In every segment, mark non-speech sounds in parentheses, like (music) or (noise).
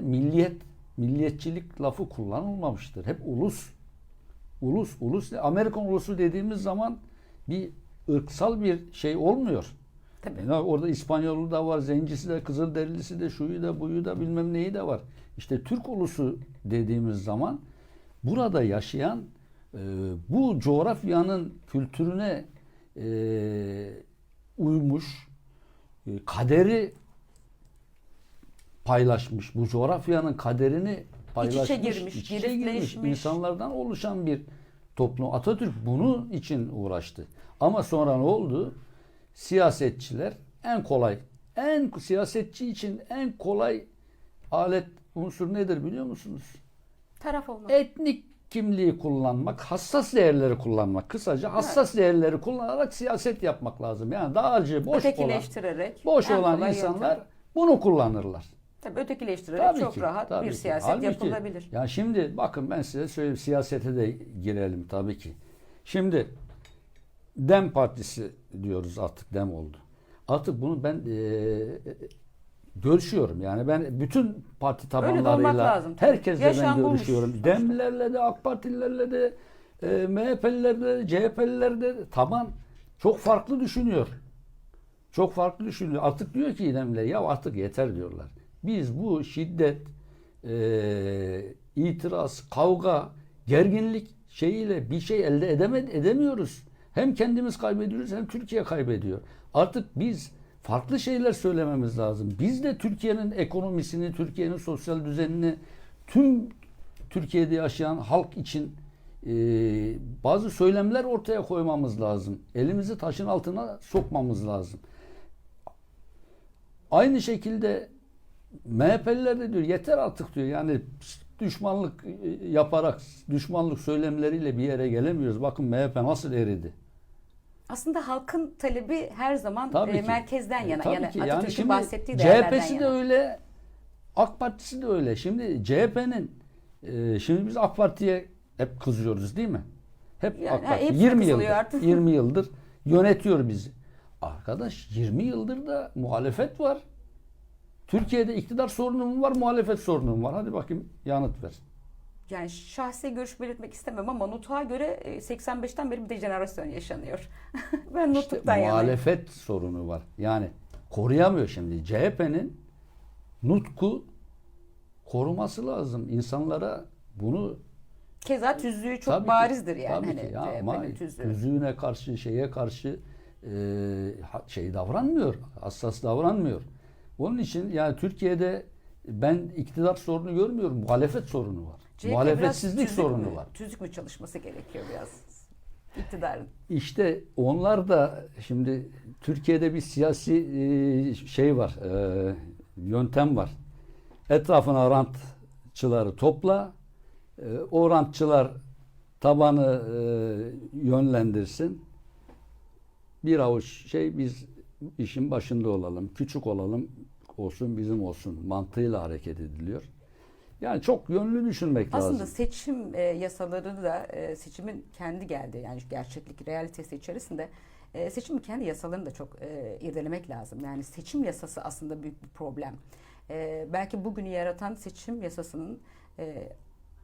milliyet, milliyetçilik lafı kullanılmamıştır. Hep ulus. Ulus, ulus. Amerikan ulusu dediğimiz zaman bir ırksal bir şey olmuyor. Tabii. Yani orada İspanyolu da var, Zencisi de, Kızılderilisi de, şuyu da, buyu da bilmem neyi de var. İşte Türk ulusu dediğimiz zaman burada yaşayan e, bu coğrafyanın kültürüne e, uymuş, e, kaderi paylaşmış, bu coğrafyanın kaderini paylaşmış, girmiş, iç içe girmiş insanlardan oluşan bir toplum. Atatürk bunun için uğraştı. Ama sonra ne oldu? Siyasetçiler en kolay, en siyasetçi için en kolay alet unsur nedir biliyor musunuz? Taraf olmak. Etnik kimliği kullanmak, hassas değerleri kullanmak. Kısaca hassas değerleri kullanarak siyaset yapmak lazım. Yani dağcı, boş olan, boş olan insanlar yöntem. bunu kullanırlar. Tabii ötekileştirerek Tabii çok ki, rahat tabii bir ki. siyaset Halbuki, yapılabilir. Ya şimdi bakın ben size söyleyeyim siyasete de girelim tabii ki. Şimdi Dem Partisi diyoruz artık Dem oldu. Artık bunu ben eee, görüşüyorum. Yani ben bütün parti tabanlarıyla herkesle ben Yaşam bulmuş görüşüyorum. sonuçta. Demlilerle de AK Partililerle de e, MHP'lilerle de CHP'lilerle de taban çok farklı düşünüyor. Çok farklı düşünüyor. Artık diyor ki İdem'le ya artık yeter diyorlar. Biz bu şiddet, e, itiraz, kavga, gerginlik şeyiyle bir şey elde edeme, edemiyoruz. Hem kendimiz kaybediyoruz hem Türkiye kaybediyor. Artık biz farklı şeyler söylememiz lazım. Biz de Türkiye'nin ekonomisini, Türkiye'nin sosyal düzenini, tüm Türkiye'de yaşayan halk için e, bazı söylemler ortaya koymamız lazım. Elimizi taşın altına sokmamız lazım. Aynı şekilde MHP'liler de diyor yeter artık diyor. Yani düşmanlık e, yaparak, düşmanlık söylemleriyle bir yere gelemiyoruz. Bakın MHP nasıl eridi. Aslında halkın talebi her zaman Tabii e, ki. merkezden yana. Tabii yani ki. Yani şimdi bahsettiği CHP'si de yana. öyle, AK Partisi de öyle. Şimdi CHP'nin e, şimdi biz AK Parti'ye hep kızıyoruz değil mi? Hep Yani, AK Parti hepsi 20 kızılıyor yıldır artık. 20 yıldır yönetiyor bizi. Arkadaş 20 yıldır da muhalefet var. Türkiye'de iktidar sorunu mu var, muhalefet sorunu mu var? Hadi bakayım yanıt ver. Yani şahsi görüş belirtmek istemem ama Nutuk'a göre e, 85'ten beri bir dejenerasyon yaşanıyor. (laughs) ben İşte Nutuk'tan yanayım. muhalefet sorunu var. Yani koruyamıyor şimdi. CHP'nin nutku koruması lazım. İnsanlara bunu Keza tüzüğü çok Tabii ki, barizdir yani. Tabii hani ki ya CHP'nin ama tüzüğü. tüzüğüne karşı şeye karşı e, şey davranmıyor. Hassas davranmıyor. Onun için yani Türkiye'de ben iktidar sorunu görmüyorum. Muhalefet sorunu var. CHP Muhalefetsizlik sorunu mü, var. Tüzük mü çalışması gerekiyor biraz iktidarın? İşte onlar da şimdi Türkiye'de bir siyasi e, şey var, e, yöntem var. Etrafına rantçıları topla, e, o rantçılar tabanı yönlendirsin. Bir avuç şey biz işin başında olalım, küçük olalım, olsun bizim olsun mantığıyla hareket ediliyor. Yani çok yönlü düşünmek Aslında lazım. seçim e, yasalarını da e, seçimin kendi geldi yani gerçeklik realitesi içerisinde e, seçimin kendi yasalarını da çok e, irdelemek lazım. Yani seçim yasası aslında büyük bir problem. E, belki bugünü yaratan seçim yasasının e,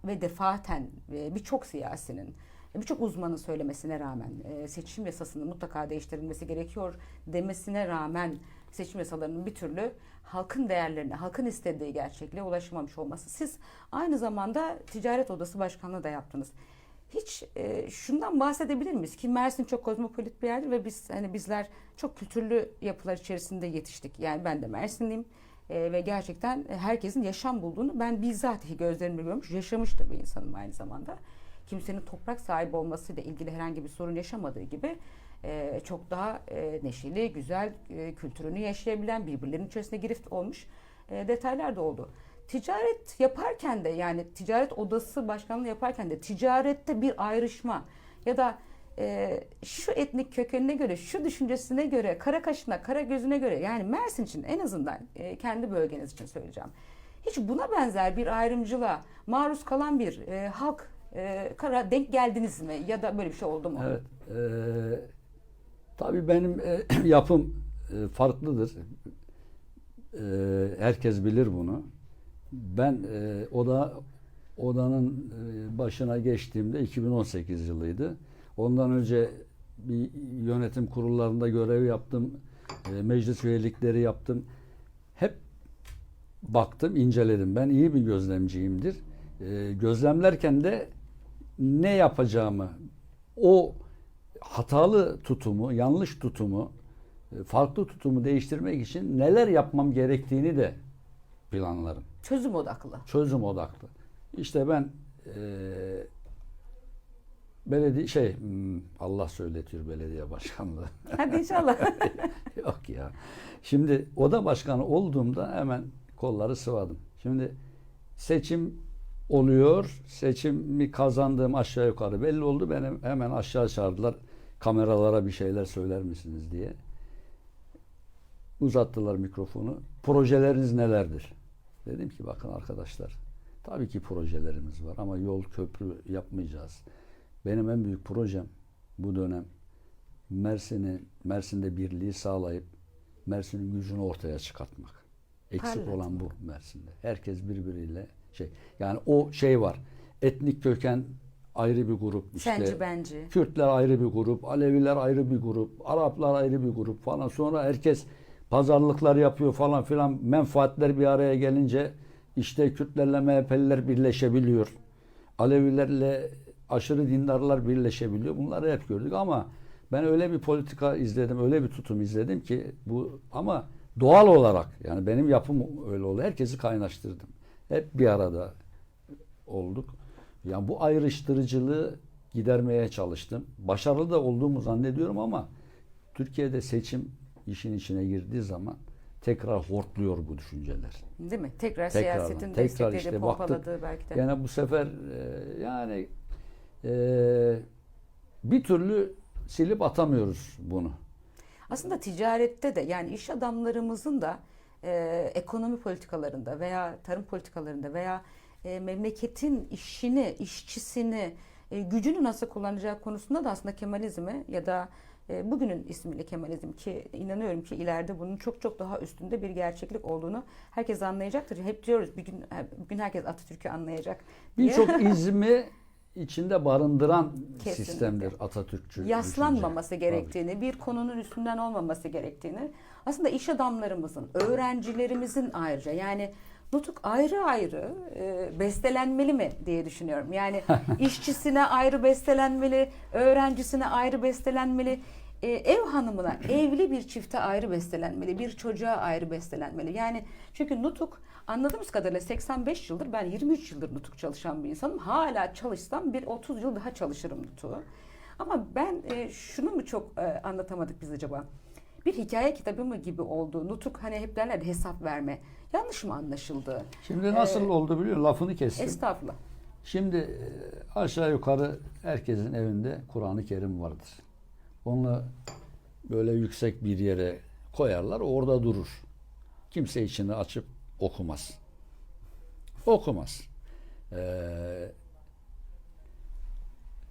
ve defaten e, birçok siyasinin e, birçok uzmanın söylemesine rağmen e, seçim yasasının mutlaka değiştirilmesi gerekiyor demesine rağmen seçim yasalarının bir türlü halkın değerlerine, halkın istediği gerçekliğe ulaşmamış olması. Siz aynı zamanda ticaret odası başkanlığı da yaptınız. Hiç e, şundan bahsedebilir miyiz ki Mersin çok kozmopolit bir yerdir ve biz hani bizler çok kültürlü yapılar içerisinde yetiştik. Yani ben de Mersinliyim e, ve gerçekten herkesin yaşam bulduğunu ben bizzat (laughs) gözlerimle görmüş, yaşamış da bir insanım aynı zamanda. Kimsenin toprak sahibi olmasıyla ilgili herhangi bir sorun yaşamadığı gibi e, çok daha e, neşeli, güzel, e, kültürünü yaşayabilen, birbirlerinin içerisinde girift olmuş e, detaylar da oldu. Ticaret yaparken de yani ticaret odası başkanlığı yaparken de ticarette bir ayrışma ya da e, şu etnik kökenine göre, şu düşüncesine göre, kara kaşına, kara gözüne göre yani Mersin için en azından e, kendi bölgeniz için söyleyeceğim. Hiç buna benzer bir ayrımcılığa maruz kalan bir e, halk e, kara denk geldiniz mi ya da böyle bir şey oldu mu? Evet. eee tabii benim e, (clears throat) yapım e, farklıdır. Eee, herkes bilir bunu. Ben e, oda odanın e, başına geçtiğimde 2018 yılıydı. Ondan önce bir yönetim kurullarında görev yaptım. E, meclis üyelikleri yaptım. Hep baktım, inceledim. Ben iyi bir gözlemciyimdir. E, gözlemlerken de ne yapacağımı, o hatalı tutumu, yanlış tutumu, e, farklı tutumu değiştirmek için neler yapmam gerektiğini de planlarım. Çözüm odaklı. Çözüm odaklı. İşte ben e, belediye şey hmm, Allah söyletiyor belediye başkanlığı. (laughs) Hadi inşallah. (laughs) Yok ya. Şimdi oda başkanı olduğumda hemen kolları sıvadım. Şimdi seçim oluyor. Seçimi kazandığım aşağı yukarı belli oldu. Beni hemen aşağı çağırdılar. Kameralara bir şeyler söyler misiniz diye. Uzattılar mikrofonu. Projeleriniz nelerdir? Dedim ki bakın arkadaşlar tabii ki projelerimiz var ama yol köprü yapmayacağız. Benim en büyük projem bu dönem Mersin'i Mersin'de birliği sağlayıp Mersin'in gücünü ortaya çıkartmak. Eksik Parlatmak. olan bu Mersin'de. Herkes birbiriyle şey yani o şey var. Etnik köken ayrı bir grup işte. Senci bence. Kürtler ayrı bir grup, Aleviler ayrı bir grup, Araplar ayrı bir grup falan. Sonra herkes pazarlıklar yapıyor falan filan. Menfaatler bir araya gelince işte Kürtlerle MHP'liler birleşebiliyor. Alevilerle aşırı dindarlar birleşebiliyor. Bunları hep gördük ama ben öyle bir politika izledim, öyle bir tutum izledim ki bu ama doğal olarak yani benim yapım öyle oldu. Herkesi kaynaştırdım. Hep bir arada olduk. Yani bu ayrıştırıcılığı gidermeye çalıştım. Başarılı da olduğumu zannediyorum ama Türkiye'de seçim işin içine girdiği zaman tekrar hortluyor bu düşünceler. Değil mi? Tekrar Tekrardan, siyasetin tekrar işte pompaladığı belki de. Yani bu sefer e, yani e, bir türlü silip atamıyoruz bunu. Aslında ticarette de yani iş adamlarımızın da e, ekonomi politikalarında veya tarım politikalarında veya e, memleketin işini, işçisini, e, gücünü nasıl kullanacağı konusunda da aslında Kemalizmi ya da e, bugünün ismiyle Kemalizm ki inanıyorum ki ileride bunun çok çok daha üstünde bir gerçeklik olduğunu herkes anlayacaktır. Hep diyoruz bir gün bugün herkes Atatürk'ü anlayacak. Birçok izmi içinde barındıran Kesinlikle. sistemdir Atatürkçü. yaslanmaması düşünce. gerektiğini, bir konunun üstünden olmaması gerektiğini, aslında iş adamlarımızın, öğrencilerimizin ayrıca yani nutuk ayrı ayrı e, bestelenmeli mi diye düşünüyorum. Yani (laughs) işçisine ayrı bestelenmeli, öğrencisine ayrı bestelenmeli, e, ev hanımına, evli bir çifte ayrı bestelenmeli, bir çocuğa ayrı bestelenmeli. Yani çünkü nutuk anladığımız kadarıyla 85 yıldır ben 23 yıldır nutuk çalışan bir insanım. Hala çalışsam bir 30 yıl daha çalışırım nutuğu. Ama ben e, şunu mu çok e, anlatamadık biz acaba? Bir hikaye kitabı mı gibi oldu? Nutuk hani hep derler hesap verme. Yanlış mı anlaşıldı? Şimdi nasıl Ee, oldu biliyor musun? Lafını kestim. Estağfurullah. Şimdi e, aşağı yukarı herkesin evinde Kur'an-ı Kerim vardır. Onu böyle yüksek bir yere koyarlar, orada durur. Kimse içini açıp okumaz. Okumaz. Ee,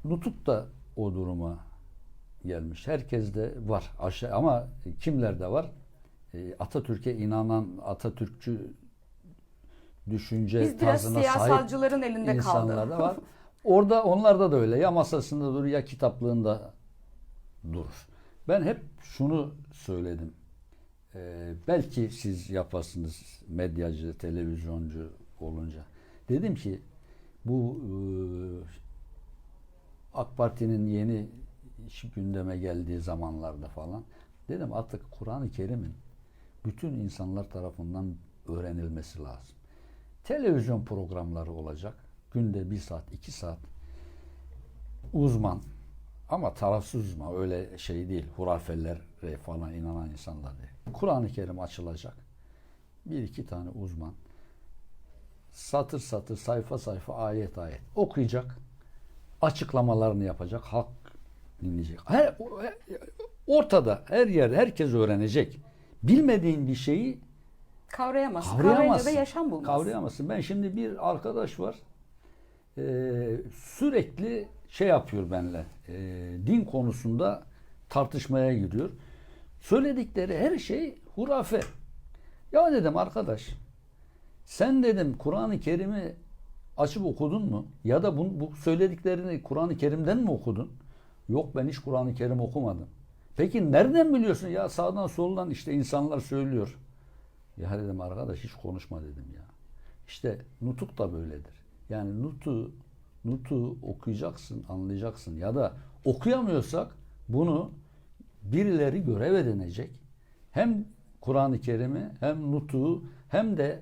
Nutuk da o duruma gelmiş. Herkes de var. Aşağı ama kimlerde var? Ee, Atatürk'e inanan, Atatürkçü düşünce Biz tarzına sahip siyasalcıların elinde insanlar kaldı. da var. Orada onlarda da öyle. Ya masasında durur ya kitaplığında durur. Ben hep şunu söyledim. Ee, belki siz yapasınız medyacı, televizyoncu olunca. Dedim ki bu e, AK Parti'nin yeni iş gündeme geldiği zamanlarda falan dedim artık Kur'an-ı Kerim'in bütün insanlar tarafından öğrenilmesi lazım. Televizyon programları olacak. Günde bir saat, iki saat. Uzman ama tarafsız uzman öyle şey değil. Hurafelere falan inanan insanlar değil. Kur'an-ı Kerim açılacak. Bir iki tane uzman satır satır, sayfa sayfa, ayet ayet okuyacak. Açıklamalarını yapacak. Halk dinleyecek. Her, ortada her yer herkes öğrenecek. Bilmediğin bir şeyi Kavrayamazsın. Kavrayınca da Kavrayamazsın. yaşam bulmaz. Kavrayamazsın. Ben şimdi bir arkadaş var. Ee, sürekli şey yapıyor benimle. Ee, din konusunda tartışmaya giriyor. Söyledikleri her şey hurafe. Ya dedim arkadaş Sen dedim Kur'an-ı Kerim'i açıp okudun mu? Ya da bu, bu söylediklerini Kur'an-ı Kerim'den mi okudun? Yok ben hiç Kur'an-ı Kerim okumadım. Peki nereden biliyorsun? Ya sağdan soldan işte insanlar söylüyor. Ya dedim arkadaş hiç konuşma dedim ya. İşte nutuk da böyledir. Yani nutu nutu okuyacaksın, anlayacaksın ya da okuyamıyorsak bunu birileri görev edinecek. Hem Kur'an-ı Kerim'i hem nutuğu hem de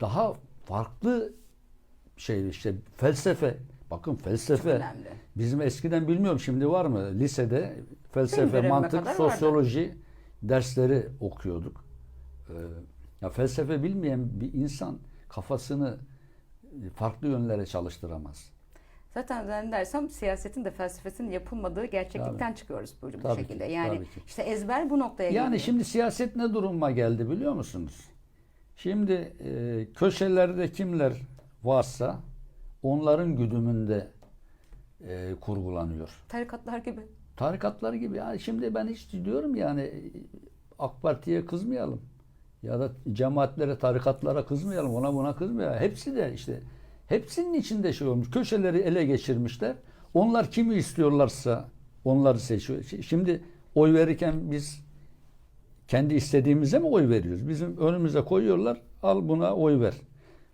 daha farklı şey işte felsefe. Bakın felsefe. Bizim eskiden bilmiyorum şimdi var mı? Lisede felsefe, mantık, sosyoloji dersleri okuyorduk. Ee, ya felsefe bilmeyen bir insan kafasını farklı yönlere çalıştıramaz. Zaten zannedersem siyasetin de felsefesinin yapılmadığı gerçeklikten çıkıyoruz bu, bu Tabii şekilde. ki, Yani tabii ki. işte ezber bu noktaya Yani geliyor. şimdi siyaset ne duruma geldi biliyor musunuz? Şimdi e, köşelerde kimler varsa onların güdümünde e, kurgulanıyor. Tarikatlar gibi. Tarikatlar gibi. Yani şimdi ben hiç diyorum yani AK Parti'ye kızmayalım. Ya da cemaatlere, tarikatlara kızmayalım. Ona buna kızmayalım. Hepsi de işte hepsinin içinde şey olmuş. Köşeleri ele geçirmişler. Onlar kimi istiyorlarsa onları seçiyor. Şi- Şimdi oy verirken biz kendi istediğimize mi oy veriyoruz? Bizim önümüze koyuyorlar. Al buna oy ver.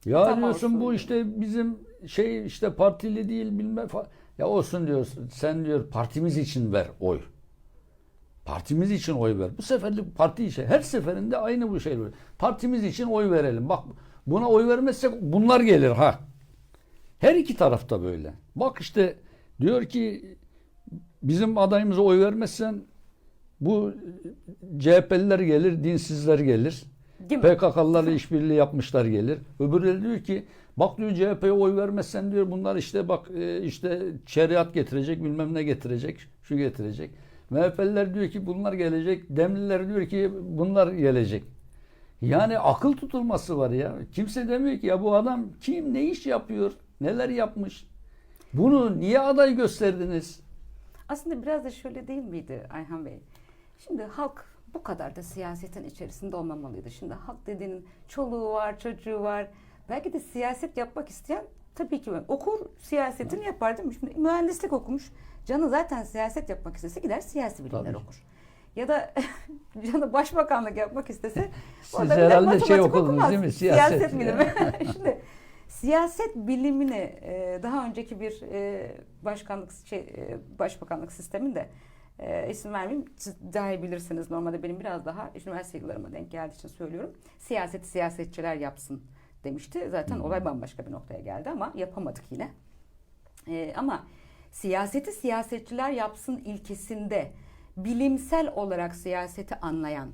Ya Tam diyorsun bu işte bizim şey işte partili değil bilmem fa- Ya olsun diyorsun. Sen diyor partimiz için ver oy. Partimiz için oy ver. Bu seferlik parti işe her seferinde aynı bu şey. Partimiz için oy verelim. Bak buna oy vermezsek bunlar gelir ha. Her iki tarafta böyle. Bak işte diyor ki bizim adayımıza oy vermezsen bu CHP'liler gelir, dinsizler gelir. PKK'lılarla işbirliği yapmışlar gelir. Öbürleri diyor ki bak diyor CHP'ye oy vermezsen diyor bunlar işte bak e, işte şeriat getirecek bilmem ne getirecek şu getirecek. MHP'liler diyor ki bunlar gelecek. Demliler diyor ki bunlar gelecek. Yani akıl tutulması var ya. Kimse demiyor ki ya bu adam kim ne iş yapıyor neler yapmış. Bunu niye aday gösterdiniz? Aslında biraz da şöyle değil miydi Ayhan Bey? Şimdi halk bu kadar da siyasetin içerisinde olmamalıydı. Şimdi halk dediğinin çoluğu var, çocuğu var. Belki de siyaset yapmak isteyen tabii ki okur siyasetini yapar değil mi? Şimdi mühendislik okumuş. Canı zaten siyaset yapmak istese gider siyasi bilimler Tabii okur. Ya da (laughs) canı başbakanlık yapmak istese (laughs) Siz orada gider herhalde şey okudunuz okumaz. değil mi? Siyaset. Siyaset bilimi. (laughs) Şimdi siyaset bilimini e, daha önceki bir e, başkanlık şey e, başbakanlık sisteminde e, isim vermeyeyim. Siz daha iyi bilirsiniz. Normalde benim biraz daha üniversite yıllarıma denk geldiği için söylüyorum. Siyaseti siyasetçiler yapsın demişti. Zaten olay bambaşka bir noktaya geldi ama yapamadık yine. E, ama siyaseti siyasetçiler yapsın ilkesinde bilimsel olarak siyaseti anlayan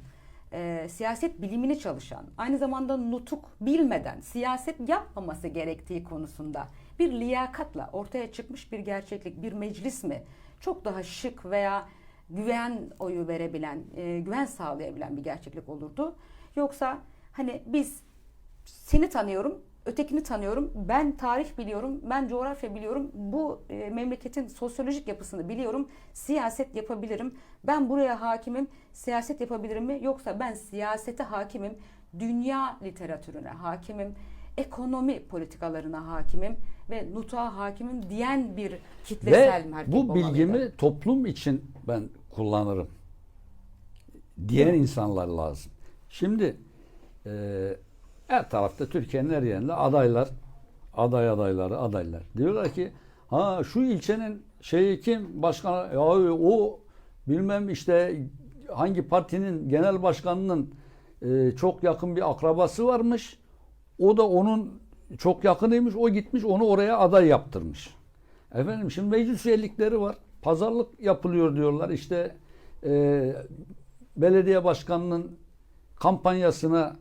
e, siyaset bilimini çalışan, aynı zamanda nutuk bilmeden siyaset yapmaması gerektiği konusunda bir liyakatla ortaya çıkmış bir gerçeklik, bir meclis mi? Çok daha şık veya güven oyu verebilen, e, güven sağlayabilen bir gerçeklik olurdu. Yoksa hani biz seni tanıyorum, ötekini tanıyorum, ben tarih biliyorum, ben coğrafya biliyorum, bu e, memleketin sosyolojik yapısını biliyorum, siyaset yapabilirim, ben buraya hakimim, siyaset yapabilirim mi? Yoksa ben siyasete hakimim, dünya literatürüne hakimim, ekonomi politikalarına hakimim ve nutuğa hakimim diyen bir kitlesel Ve bu olmalıydı. bilgimi toplum için ben kullanırım. Diyen insanlar lazım. Şimdi e, her tarafta Türkiye'nin her yerinde adaylar, aday adayları, adaylar. Diyorlar ki ha şu ilçenin şeyi kim başkan ya o bilmem işte hangi partinin genel başkanının e, çok yakın bir akrabası varmış. O da onun çok yakınıymış. O gitmiş onu oraya aday yaptırmış. Efendim şimdi meclis üyelikleri var. Pazarlık yapılıyor diyorlar. İşte e, belediye başkanının kampanyasına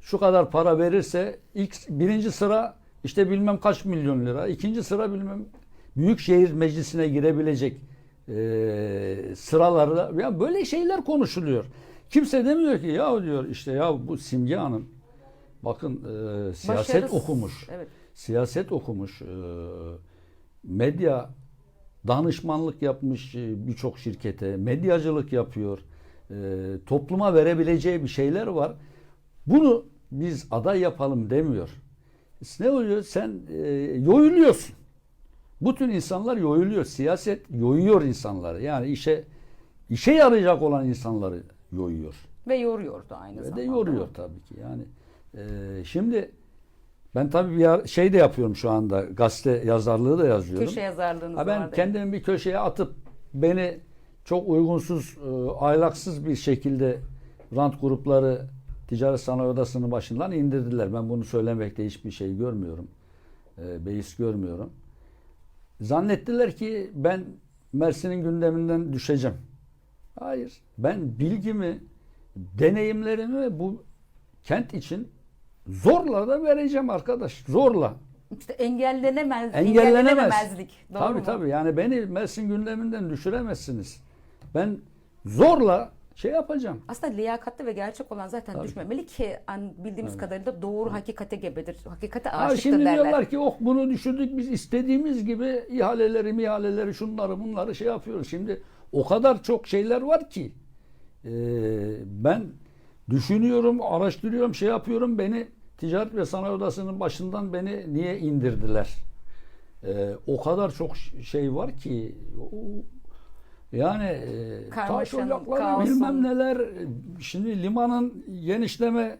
şu kadar para verirse ilk birinci sıra işte bilmem kaç milyon lira, ikinci sıra bilmem büyükşehir meclisine girebilecek e, sıralarda ya böyle şeyler konuşuluyor. Kimse demiyor ki ya diyor işte ya bu Simge Hanım bakın e, siyaset okumuş Evet. siyaset okumuş, e, medya danışmanlık yapmış e, birçok şirkete, medyacılık yapıyor, e, topluma verebileceği bir şeyler var. Bunu biz aday yapalım demiyor. Ne oluyor? Sen e, yoyuluyorsun. Bütün insanlar yoyuluyor. Siyaset yoyuyor insanları. Yani işe işe yarayacak olan insanları yoyuyor. Ve yoruyordu aynı Ve zamanda. de yoruyor tabii ki. Yani e, şimdi ben tabii bir şey de yapıyorum şu anda. Gazete yazarlığı da yazıyorum. Köşe yazarlığınız Ha ben vardı. kendimi bir köşeye atıp beni çok uygunsuz, e, ahlaksız bir şekilde rant grupları Ticaret Sanayi Odası'nın başından indirdiler. Ben bunu söylemekte hiçbir şey görmüyorum. E, beis görmüyorum. Zannettiler ki ben Mersin'in gündeminden düşeceğim. Hayır. Ben bilgimi, deneyimlerimi bu kent için zorla da vereceğim arkadaş. Zorla. İşte engellenemez, Engellenemez. engellenememezlik. Doğru tabii mu? tabii. Yani beni Mersin gündeminden düşüremezsiniz. Ben zorla şey yapacağım. Aslında liyakatli ve gerçek olan zaten Tabii. düşmemeli ki an, bildiğimiz kadarıyla doğru hakikate gebedir. Hakikate Ha, aşıktır şimdi derler. diyorlar ki oh bunu düşürdük biz istediğimiz gibi ihaleleri ihaleleri şunları bunları şey yapıyoruz. Şimdi o kadar çok şeyler var ki e, ben düşünüyorum, araştırıyorum, şey yapıyorum. Beni Ticaret ve Sanayi Odası'nın başından beni niye indirdiler? E, o kadar çok şey var ki o- yani e, taş ocakları bilmem neler. Şimdi limanın genişleme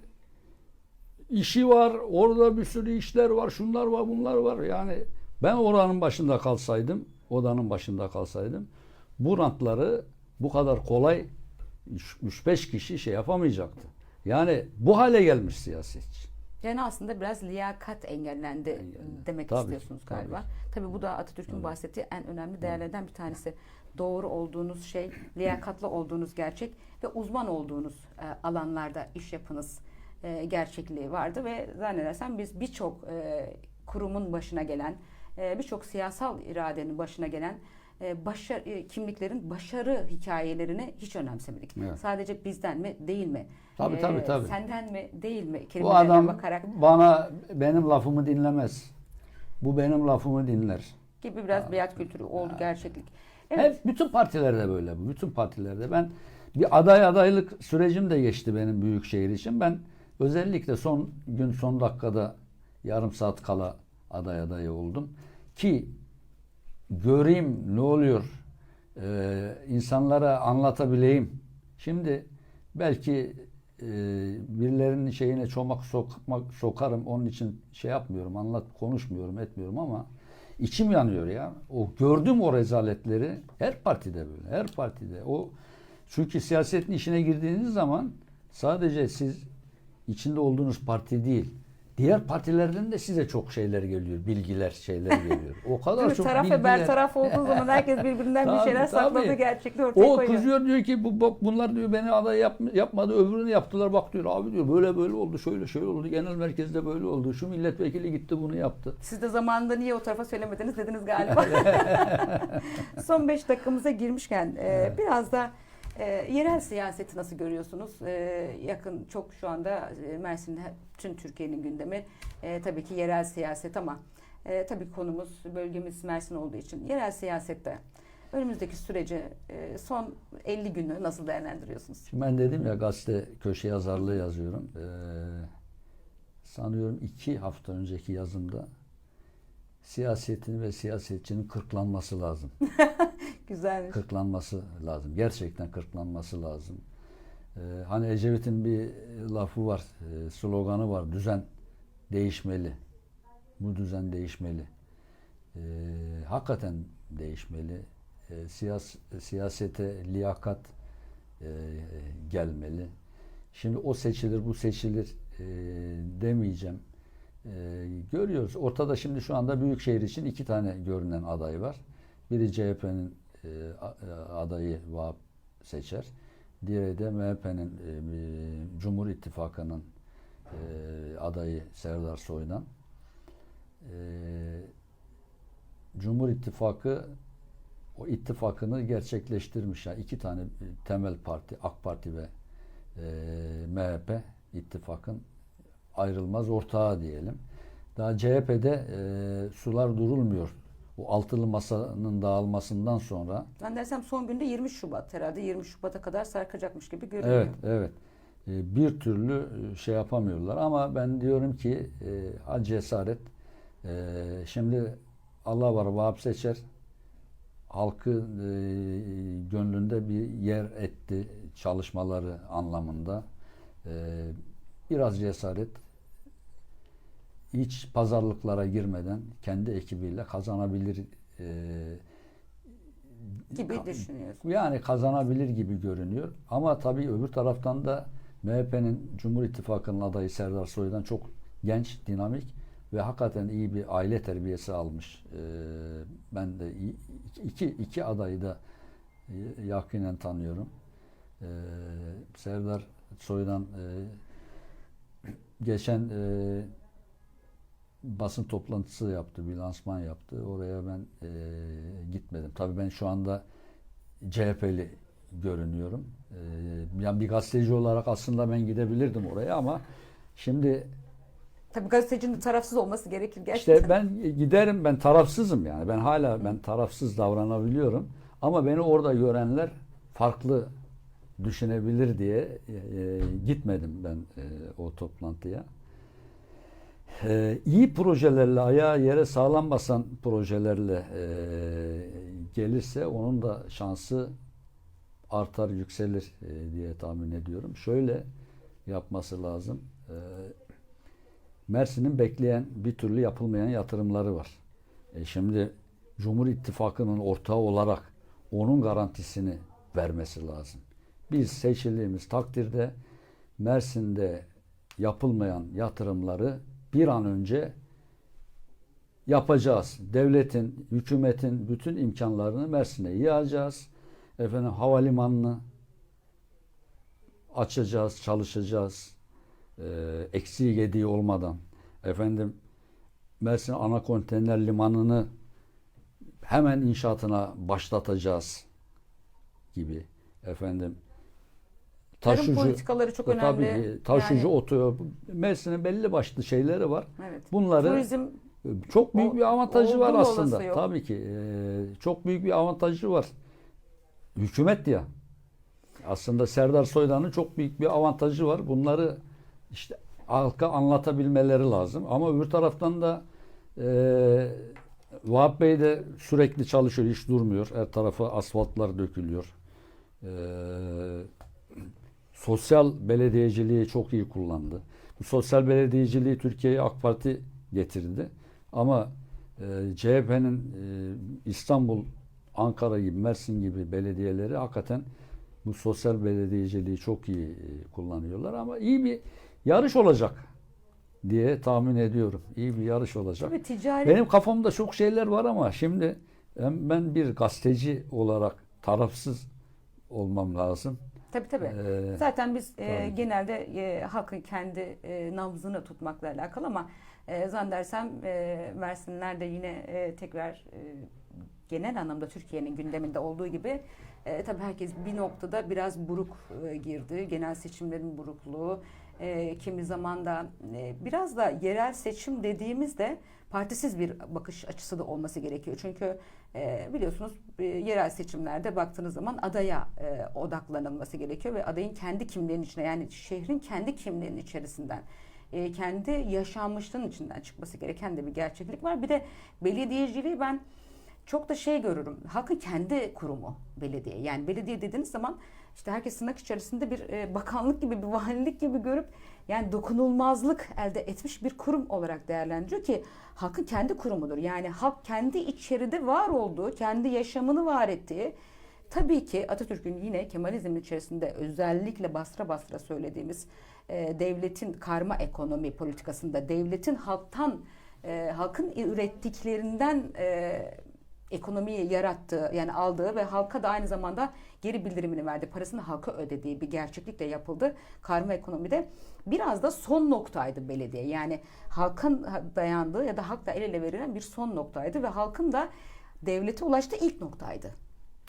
işi var. Orada bir sürü işler var. Şunlar var, bunlar var. Yani ben oranın başında kalsaydım, odanın başında kalsaydım bu rantları bu kadar kolay 3-5 kişi şey yapamayacaktı. Yani bu hale gelmiş siyasetçi. Yani aslında biraz liyakat engellendi Engellendi. demek Tabii, istiyorsunuz galiba. Tabii bu da Atatürk'ün bahsettiği en önemli değerlerden bir tanesi. Doğru olduğunuz şey, liyakatlı olduğunuz gerçek ve uzman olduğunuz e, alanlarda iş yapınız e, gerçekliği vardı ve zannedersem biz birçok e, kurumun başına gelen, e, birçok siyasal iradenin başına gelen e, başa- e, kimliklerin başarı hikayelerini hiç önemsemedik. Evet. Sadece bizden mi, değil mi? Tabii, tabii, tabii. Senden mi, değil mi? Bu adam bakarak bana benim lafımı dinlemez. Bu benim lafımı dinler. gibi biraz biat kültürü oldu gerçeklik. Evet. Hep bütün partilerde böyle bu. Bütün partilerde. Ben bir aday adaylık sürecim de geçti benim büyük şehir için. Ben özellikle son gün son dakikada yarım saat kala aday adayı oldum. Ki göreyim ne oluyor. Ee, insanlara anlatabileyim. Şimdi belki e, birilerinin şeyine çomak sokmak sokarım. Onun için şey yapmıyorum, anlat konuşmuyorum, etmiyorum ama içim yanıyor ya. O gördüm o rezaletleri her partide böyle. Her partide. O çünkü siyasetin içine girdiğiniz zaman sadece siz içinde olduğunuz parti değil. Diğer partilerden de size çok şeyler geliyor. Bilgiler, şeyler geliyor. O kadar Değil mi? çok Taraf ve bilgiler. bertaraf olduğu zaman herkes birbirinden bir (laughs) Tabii, şeyler sakladı tabii. gerçekliği ortaya O koyuyor. kızıyor diyor ki bu bak bunlar diyor beni aday yap, yapmadı öbürünü yaptılar bak diyor abi diyor böyle böyle oldu şöyle şöyle oldu genel merkezde böyle oldu şu milletvekili gitti bunu yaptı. Siz de zamanında niye o tarafa söylemediniz dediniz galiba. (laughs) Son 5 dakikamıza girmişken e, biraz da e, yerel siyaseti nasıl görüyorsunuz? E, yakın çok şu anda e, Mersin'de tüm Türkiye'nin gündemi e, tabii ki yerel siyaset ama e, tabii konumuz bölgemiz Mersin olduğu için yerel siyasette önümüzdeki süreci e, son 50 günü nasıl değerlendiriyorsunuz? Şimdi ben dedim ya gazete köşe yazarlığı yazıyorum. Ee, sanıyorum iki hafta önceki yazımda siyasetin ve siyasetçinin kırklanması lazım. (laughs) Güzel. kırklanması lazım. Gerçekten kırklanması lazım. Ee, hani Ecevit'in bir lafı var, e, sloganı var. Düzen değişmeli. Bu düzen değişmeli. Ee, hakikaten değişmeli. Ee, siyas, siyasete liyakat e, gelmeli. Şimdi o seçilir, bu seçilir e, demeyeceğim. E, görüyoruz. Ortada şimdi şu anda Büyükşehir için iki tane görünen aday var. Biri CHP'nin e, e, adayı Vahap seçer. Diğeri de MHP'nin e, Cumhur İttifakı'nın e, adayı Serdar Soydan. E, Cumhur İttifakı o ittifakını gerçekleştirmiş. Yani iki tane e, temel parti, AK Parti ve e, MHP ittifakın ayrılmaz ortağı diyelim. Daha CHP'de e, sular durulmuyor. Bu altılı masanın dağılmasından sonra Zannedersem son günde 20 Şubat herhalde 20 Şubat'a kadar sarkacakmış gibi görünüyor. Evet, evet. e, bir türlü e, şey yapamıyorlar. Ama ben diyorum ki e, al cesaret. E, şimdi Allah var Vahap Seçer halkı e, gönlünde bir yer etti çalışmaları anlamında. E, biraz cesaret hiç pazarlıklara girmeden kendi ekibiyle kazanabilir e, gibi düşünüyorsun. yani kazanabilir gibi görünüyor. Ama tabii öbür taraftan da MHP'nin Cumhur İttifakı'nın adayı Serdar Soylu'dan çok genç, dinamik ve hakikaten iyi bir aile terbiyesi almış. Ee, ben de iki, iki adayı da e, yakinen tanıyorum. Ee, Serdar Soylu'dan e, geçen e, basın toplantısı yaptı, bir lansman yaptı. Oraya ben e, gitmedim. Tabii ben şu anda CHP'li görünüyorum. E, yani bir gazeteci olarak aslında ben gidebilirdim oraya ama şimdi Tabii gazetecinin tarafsız olması gerekir gerçekten. işte ben giderim ben tarafsızım yani. Ben hala ben tarafsız davranabiliyorum. Ama beni orada görenler farklı düşünebilir diye e, gitmedim ben e, o toplantıya. E, iyi projelerle ayağı yere sağlam basan projelerle e, gelirse onun da şansı artar yükselir e, diye tahmin ediyorum. Şöyle yapması lazım. E, Mersin'in bekleyen bir türlü yapılmayan yatırımları var. E şimdi Cumhur İttifakı'nın ortağı olarak onun garantisini vermesi lazım. Biz seçildiğimiz takdirde Mersin'de yapılmayan yatırımları bir an önce yapacağız. Devletin, hükümetin bütün imkanlarını Mersin'e yığacağız. Efendim havalimanını açacağız, çalışacağız. Ee, eksiği gediği olmadan. Efendim Mersin ana konteyner limanını hemen inşaatına başlatacağız gibi. Efendim Tarım politikaları çok önemli. Tabii taşucu Yani- otoyol. Mersin'in belli başlı şeyleri var. Evet. Bunları Turizm çok büyük O- bir avantajı var aslında. Tabii ki e, çok büyük bir avantajı var. Hükümet ya. Aslında Serdar Soydan'ın çok büyük bir avantajı var. Bunları işte halka anlatabilmeleri lazım. Ama öbür taraftan da e, Vahap Bey de sürekli çalışıyor, hiç durmuyor. Her tarafa asfaltlar dökülüyor. E, sosyal belediyeciliği çok iyi kullandı. Bu sosyal belediyeciliği Türkiye'ye AK Parti getirdi. Ama e, CHP'nin e, İstanbul, Ankara gibi, Mersin gibi belediyeleri hakikaten bu sosyal belediyeciliği çok iyi e, kullanıyorlar. Ama iyi bir yarış olacak diye tahmin ediyorum. İyi bir yarış olacak. tabii ticari Benim kafamda çok şeyler var ama şimdi ben bir gazeteci olarak tarafsız olmam lazım. Tabii tabii. Ee, Zaten biz e, genelde e, halkın kendi e, nabzını tutmakla alakalı ama e, zannedersem e, Mersinler de yine e, tekrar e, genel anlamda Türkiye'nin gündeminde olduğu gibi e, tabii herkes bir noktada biraz buruk e, girdi. Genel seçimlerin burukluğu, e, kimi zaman da e, biraz da yerel seçim dediğimizde partisiz bir bakış açısı da olması gerekiyor. Çünkü e, biliyorsunuz e, yerel seçimlerde baktığınız zaman adaya e, odaklanılması gerekiyor ve adayın kendi kimliğinin içine yani şehrin kendi kimliğinin içerisinden e, kendi yaşanmışlığının içinden çıkması gereken de bir gerçeklik var. Bir de belediyeciliği ben çok da şey görürüm. Halkın kendi kurumu belediye. Yani belediye dediğiniz zaman işte herkes tırnak içerisinde bir e, bakanlık gibi, bir valilik gibi görüp yani dokunulmazlık elde etmiş bir kurum olarak değerlendiriyor ki halkın kendi kurumudur. Yani halk kendi içeride var olduğu, kendi yaşamını var ettiği Tabii ki Atatürk'ün yine Kemalizmin içerisinde özellikle basra basra söylediğimiz e, devletin karma ekonomi politikasında devletin halktan e, halkın ürettiklerinden e, ekonomiyi yarattığı yani aldığı ve halka da aynı zamanda geri bildirimini verdi. Parasını halka ödediği bir gerçeklikle yapıldı. Karma ekonomide biraz da son noktaydı belediye. Yani halkın dayandığı ya da halkla el ele verilen bir son noktaydı ve halkın da devlete ulaştığı ilk noktaydı.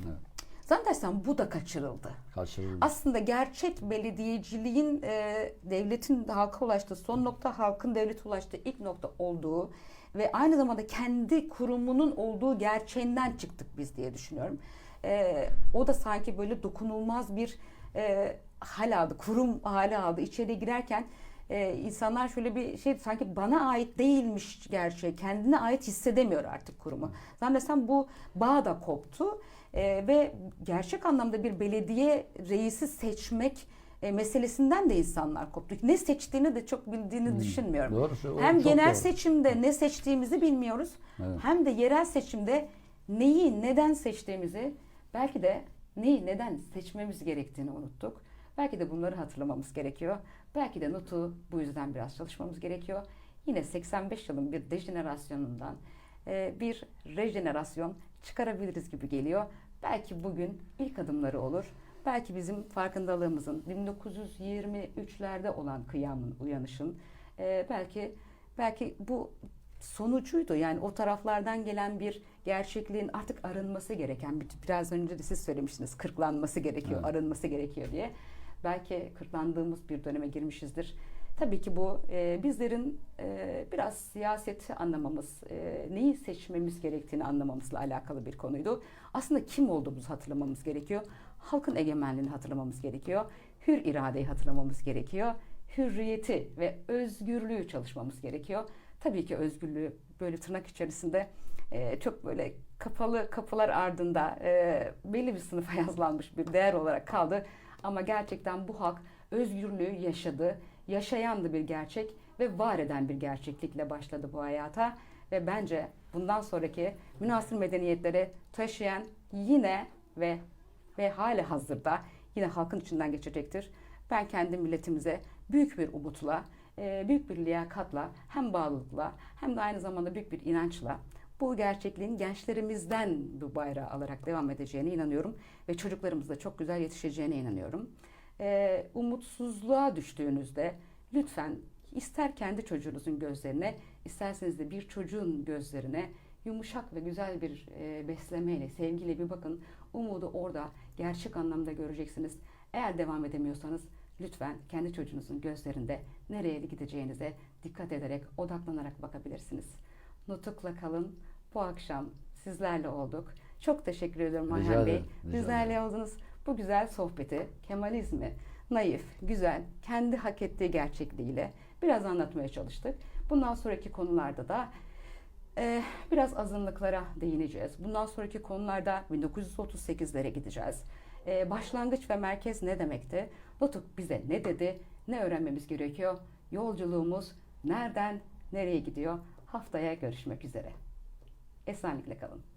Evet. Zannedersem bu da kaçırıldı. kaçırıldı. Aslında gerçek belediyeciliğin e, devletin halka ulaştığı son nokta, halkın devlete ulaştığı ilk nokta olduğu ve aynı zamanda kendi kurumunun olduğu gerçeğinden çıktık biz diye düşünüyorum. E, o da sanki böyle dokunulmaz bir e, hal aldı, kurum hali aldı. İçeri girerken e, insanlar şöyle bir şey sanki bana ait değilmiş gerçeği, kendine ait hissedemiyor artık kurumu. Zannedersem bu bağ da koptu E, ve gerçek anlamda bir belediye reisi seçmek e, meselesinden de insanlar koptu. Ne seçtiğini de çok bildiğini düşünmüyorum. Doğru, Hem genel doğru. seçimde ne seçtiğimizi bilmiyoruz. Evet. Hem de yerel seçimde neyi neden seçtiğimizi belki de neyi neden seçmemiz gerektiğini unuttuk. Belki de bunları hatırlamamız gerekiyor. Belki de NUT'u bu yüzden biraz çalışmamız gerekiyor. Yine 85 yılın bir dejenerasyonundan e, bir rejenerasyon çıkarabiliriz gibi geliyor. Belki bugün ilk adımları olur. Belki bizim farkındalığımızın 1923'lerde olan kıyamın, uyanışın e, belki belki bu sonucuydu. Yani o taraflardan gelen bir gerçekliğin artık arınması gereken, bir- biraz önce de siz söylemiştiniz, kırklanması gerekiyor, Evet. arınması gerekiyor diye. Belki kırklandığımız bir döneme girmişizdir. Tabii ki bu e, bizlerin e, biraz siyaseti anlamamız, e, neyi seçmemiz gerektiğini anlamamızla alakalı bir konuydu. Aslında kim olduğumuzu hatırlamamız gerekiyor. Halkın egemenliğini hatırlamamız gerekiyor. Hür iradeyi hatırlamamız gerekiyor. Hürriyeti ve özgürlüğü çalışmamız gerekiyor. Tabii ki özgürlüğü böyle tırnak içerisinde e, çok böyle kapalı kapılar ardında e, belli bir sınıfa (laughs) yazlanmış bir değer olarak kaldı. Ama gerçekten bu halk özgürlüğü yaşadı, yaşayan da bir gerçek ve var eden bir gerçeklikle başladı bu hayata. Ve bence bundan sonraki münasır medeniyetlere taşıyan yine ve ve hali hazırda yine halkın içinden geçecektir. Ben kendi milletimize büyük bir umutla, e, büyük bir liyakatla, hem bağlılıkla hem de aynı zamanda büyük bir inançla bu gerçekliğin gençlerimizden bu bayrağı alarak devam edeceğine inanıyorum ve çocuklarımız da çok güzel yetişeceğine inanıyorum. E, umutsuzluğa düştüğünüzde lütfen ister kendi çocuğunuzun gözlerine, isterseniz de bir çocuğun gözlerine yumuşak ve güzel bir e, beslemeyle, sevgiyle bir bakın. Umudu orada gerçek anlamda göreceksiniz. Eğer devam edemiyorsanız lütfen kendi çocuğunuzun gözlerinde nereye gideceğinize dikkat ederek, odaklanarak bakabilirsiniz. Nutukla kalın. Bu akşam sizlerle olduk. Çok teşekkür ediyorum Rica Ayhan Bey. ederim, rica Bizlerle oldunuz. Bu güzel sohbeti, Kemalizmi, naif, güzel, kendi hak ettiği gerçekliğiyle biraz anlatmaya çalıştık. Bundan sonraki konularda da ee, biraz azınlıklara değineceğiz. Bundan sonraki konularda 1938'lere gideceğiz. Ee, başlangıç ve merkez ne demekti? Nutuk bize ne dedi? Ne öğrenmemiz gerekiyor? Yolculuğumuz nereden nereye gidiyor? Haftaya görüşmek üzere. Esenlikle kalın.